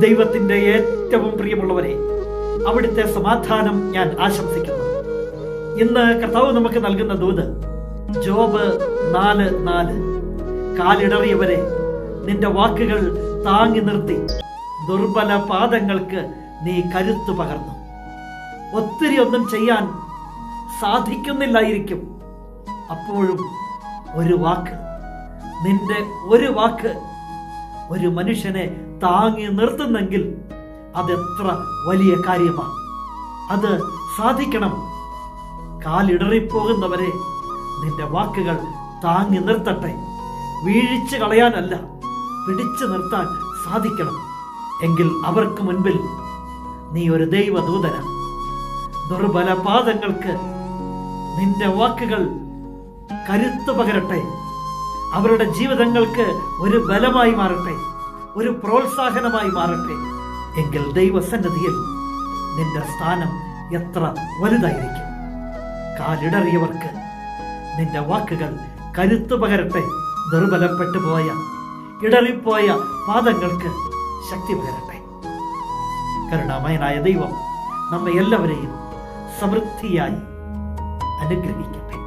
ദൈവത്തിന്റെ ഏറ്റവും പ്രിയമുള്ളവരെ അവിടുത്തെ സമാധാനം ഞാൻ ആശംസിക്കുന്നു. ഇന്ന് കർത്താവ് നമുക്ക് നൽകുന്ന ദൂത് ജോബ് നാല് നാല്. കാലിടറിയവരെ നിന്റെ വാക്കുകൾ താങ്ങി നിർത്തി ദുർബല പാദങ്ങൾക്ക് നീ കരുത്തു പകർന്നു. ഒത്തിരി ഒന്നും ചെയ്യാൻ സാധിക്കുന്നില്ലായിരിക്കും. അപ്പോഴും ഒരു വാക്ക് നിന്റെ ഒരു വാക്ക് ഒരു മനുഷ്യനെ താങ്ങി നിർത്തുന്നെങ്കിൽ അതെത്ര വലിയ കാര്യമാണ്. അത് സാധിക്കണം. കാലിടറിപ്പോകുന്നവരെ നിന്റെ വാക്കുകൾ താങ്ങി നിർത്തട്ടെ. വീഴിച്ചു കളയാനല്ല പിടിച്ചു നിർത്താൻ സാധിക്കണം. എങ്കിൽ അവർക്ക് മുൻപിൽ നീ ഒരു ദൈവദൂതന. ദുർബല പാദങ്ങൾക്ക് നിന്റെ വാക്കുകൾ കരുത്തു പകരട്ടെ. അവരുടെ ജീവിതങ്ങൾക്ക് ഒരു ബലമായി മാറട്ടെ ഒരു പ്രോത്സാഹനമായി മാറട്ടെ. എങ്കിൽ ദൈവസന്നിധിയിൽ നിന്റെ സ്ഥാനം എത്ര വലുതായിരിക്കും. കാലിടറിയവർക്ക് നിന്റെ വാക്കുകൾ കരുത്തു പകരട്ടെ ദുർബലപ്പെട്ടു പോയ ഇടറിപ്പോയ പാദങ്ങൾക്ക് ശക്തി പകരട്ടെ. കരുണാമയനായ ദൈവം നമ്മെ എല്ലാവരെയും സമൃദ്ധിയായി അനുഗ്രഹിക്കും